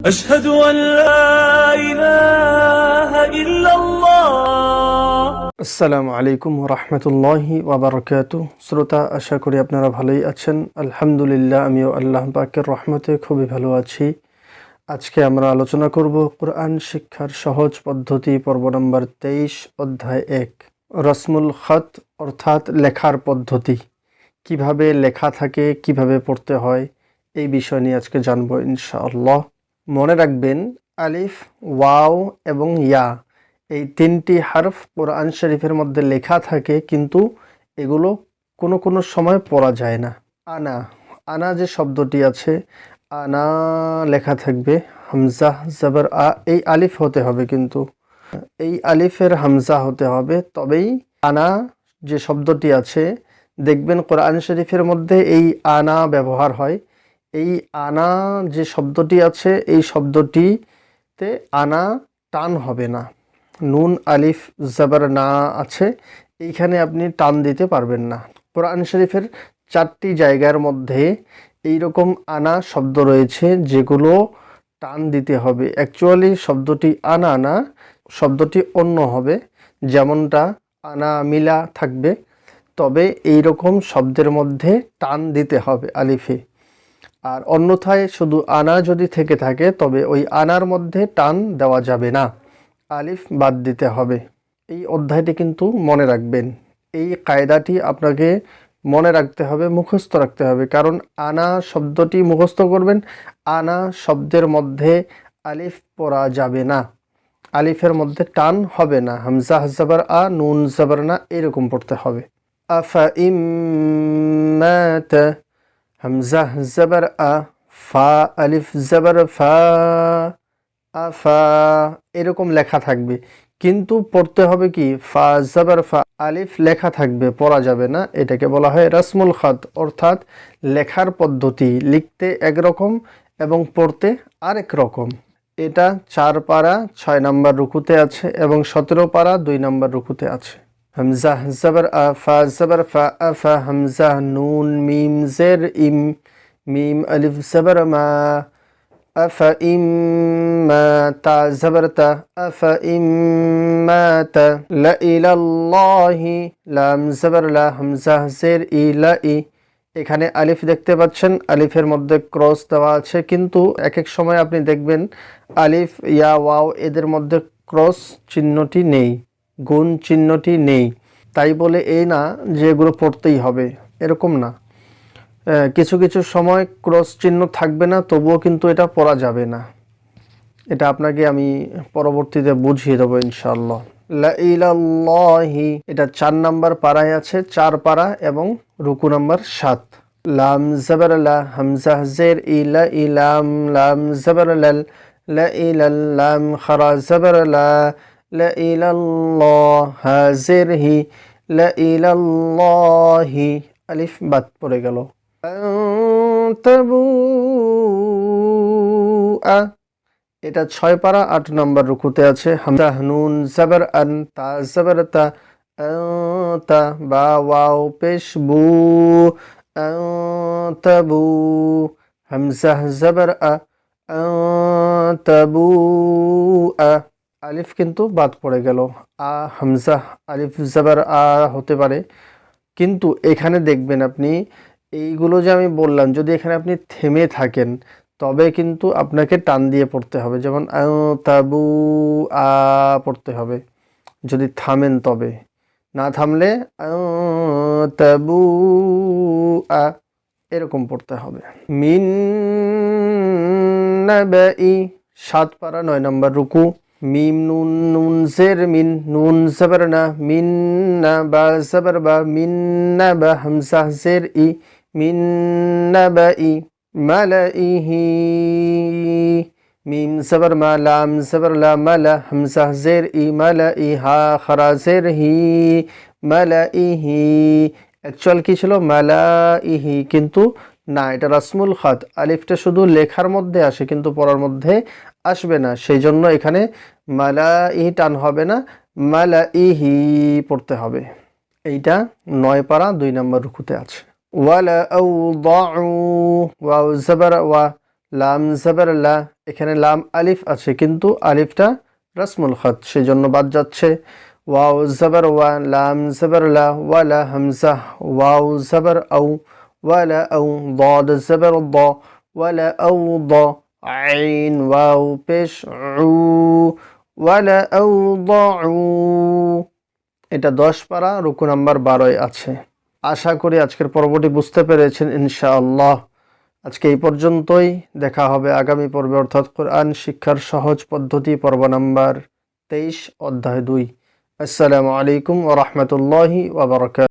أشهد أن لا إله إلا الله আসসালামু আলাইকুম রহমতুল্লাহি ওবরকাত শ্রোতা আশা করি আপনারা ভালোই আছেন আলহামদুলিল্লাহ আমিও আল্লাহ পাকের রহমতে খুবই ভালো আছি আজকে আমরা আলোচনা করব কোরআন শিক্ষার সহজ পদ্ধতি পর্ব নম্বর তেইশ অধ্যায় এক রসমুল খত অর্থাৎ লেখার পদ্ধতি কিভাবে লেখা থাকে কিভাবে পড়তে হয় এই বিষয় নিয়ে আজকে জানবো ইনশাআল্লাহ মনে রাখবেন, আলিফ, ওয়াও এবং ইয়া এই তিনটি হারফ কোরআন শরীফের মধ্যে লেখা থাকে কিন্তু এগুলো কোনো কোনো সময় পড়া যায় না। আনা আনা যে শব্দটি আছে, আনা লেখা থাকবে, হামজা, জবর, আ, এই আলিফ হতে হবে কিন্তু। এই আলিফের হামজা হতে হবে, তবেই আনা যে শব্দটি আছে, দেখবেন কোরআন শরীফের মধ্যে এই আনা ব্যবহার হয়। এই আনা যে শব্দটি আছে, এই শব্দটিতে আনা টান হবে না। নুন, আলিফ, জাবার, না আছে। এইখানে আপনি টান দিতে পারবেন না। কোরআন শরীফের চারটি জায়গার মধ্যে এই রকম আনা শব্দ রয়েছে, যেগুলো টান দিতে হবে। অ্যাকচুয়ালি শব্দটি আনা না, শব্দটি অন্য হবে। যেমনটা আনা মিলা থাকবে, তবে এই রকম শব্দের মধ্যে টান দিতে হবে আলিফে। আর অন্যথায় শুধু আনা যদি থেকে থাকে, তবে ওই আনার মধ্যে টান দেওয়া যাবে না। আলিফ বাদ দিতে হবে। এই অধ্যায়টি কিন্তু মনে রাখবেন। এই কায়দাটি আপনাকে মনে রাখতে হবে, মুখস্থ রাখতে হবে। কারণ আনা শব্দটি মুখস্থ করবেন, আনা শব্দের মধ্যে আলিফ পড়া যাবে না। আলিফের মধ্যে টান হবে না। হামজা জাবার আ, নুন, জাবার না, এরকম পড়তে হবে। আফা ইম্মাতা হামজা জাবার আ ফা আলিফ জাবার ফা আফা এরকম লেখা থাকবে। কিন্তু পড়তে হবে কি? ফা জাবার ফা আলিফ লেখা থাকবে, পড়া যাবে না। এটাকে বলা হয় রসমুল খাত। অর্থাৎ লেখার পদ্ধতি, লিখতে একরকম এবং পড়তে আরেক রকম। এটা চার পারা, ছয় নম্বর রুকুতে আছে এবং সতেরো পারা, দুই নম্বর রুকুতে আছে। হমজাহ জবর আফা জবর ফা আফা হমজাহ নুন মিম জের ইম মিম আলিফ জবর মা আফা ইম মা তা জবর তা আফা ইম মা তা লা লাম জবর লা হামজা জের ই লাই এখানে আলিফ দেখতে পাচ্ছেন। আলিফের মধ্যে ক্রস দেওয়া আছে। কিন্তু এক এক সময় আপনি দেখবেন আলিফ, ইয়া, ওয়াও, এদের মধ্যে ক্রস চিহ্নটি নেই। গুণ চিহ্নটি নেই। তাই বলে এই না যে এগুলো পড়তেই হবে। এরকম না। কিছু কিছু সময় ক্রস চিহ্ন থাকবে না, তবুও কিন্তু এটা পড়া যাবে না। এটা আপনাকে আমি পরবর্তীতে বুঝিয়ে দেবো ইনশাআল্লাহ। লা ইলাল্লাহি, এটা চার নাম্বার পাড়ায় আছে, চার পাড়া এবং রুকু নাম্বার সাত। লাম জাবার লা হামজা ইলা ইলাম, লাম জাবার লাল, লা ইলাল লাম খারা জাবার ইলাল্লাহ হাজির হি লা ইলাল্লাহি আলিফ, বাদ পড়ে গেল। তাবুআ এটা ছয় পারা, আট নম্বর রুকুতে আছে। হামজা নুন জাবার আন, তা জাবার তা তা বা ওয়াও, পেশ বু তাবু হামজা জাবার আ তাবু আ আলিফ কিন্তু বাদ পড়ে গেল। আ, হামজা, আলিফ জাবার আ হতে পারে। কিন্তু এখানে দেখবেন আপনি, এইগুলো যে আমি বললাম, যদি এখানে আপনি থেমে থাকেন, তবে কিন্তু আপনাকে টান দিয়ে পড়তে হবে। যেমন তাবু আ পড়তে হবে। যদি থামেন তবে। না থামলে তাবু আ এরকম পড়তে হবে। মিন সাত পারা, নয় নম্বর রুকু। মিম নুন নুন জের মিন নুন জবর না মিন না বা জবর বা মিন না বা হামজা জের ই মিন নাবাই মালাইহি মিম জবর মা লাম জবর লা মালা হামজা জের ই মালাই হা খরা জের হি মালাইহি অ্যাকচুয়াল কি ছিল মালাইহি কিন্তু না, এটা রাসমুল খাত। আলিফটা শুধু লেখার মধ্যে আসে, কিন্তু পড়ার মধ্যে আসবে না। সেই জন্য এখানে মালাইহি টান হবে না, মালাইহি পড়তে হবে। এইটা নয় পারা, দুই নম্বর রুকুতে আছে। ওয়ালা জবর, ওয়া লাম এখানে লাম আলিফ আছে, কিন্তু আলিফটা রসমুল খত সেই জন্য বাদ যাচ্ছে। ওয়াউ জবর, ওয়া লাম জবর লা, ওয়ালা হামজা ওয়াও জবর আউ ওয়ালা আউ দ জবর দ ওয়ালা আউ দ আইন ওয়াও পেশ উ ওয়ালা এটা দশ পারা, রুকু নাম্বার বারোয় আছে। আশা করি আজকের পর্বটি বুঝতে পেরেছেন ইনশাআল্লাহ। আজকে এই পর্যন্তই, দেখা হবে আগামী পর্বে, অর্থাৎ কোরআন শিক্ষার সহজ পদ্ধতি, পর্ব নাম্বার তেইশ, অধ্যায় দুই। আসসালামু আলাইকুম ওরহমতুল্লাহি ওবরাকাত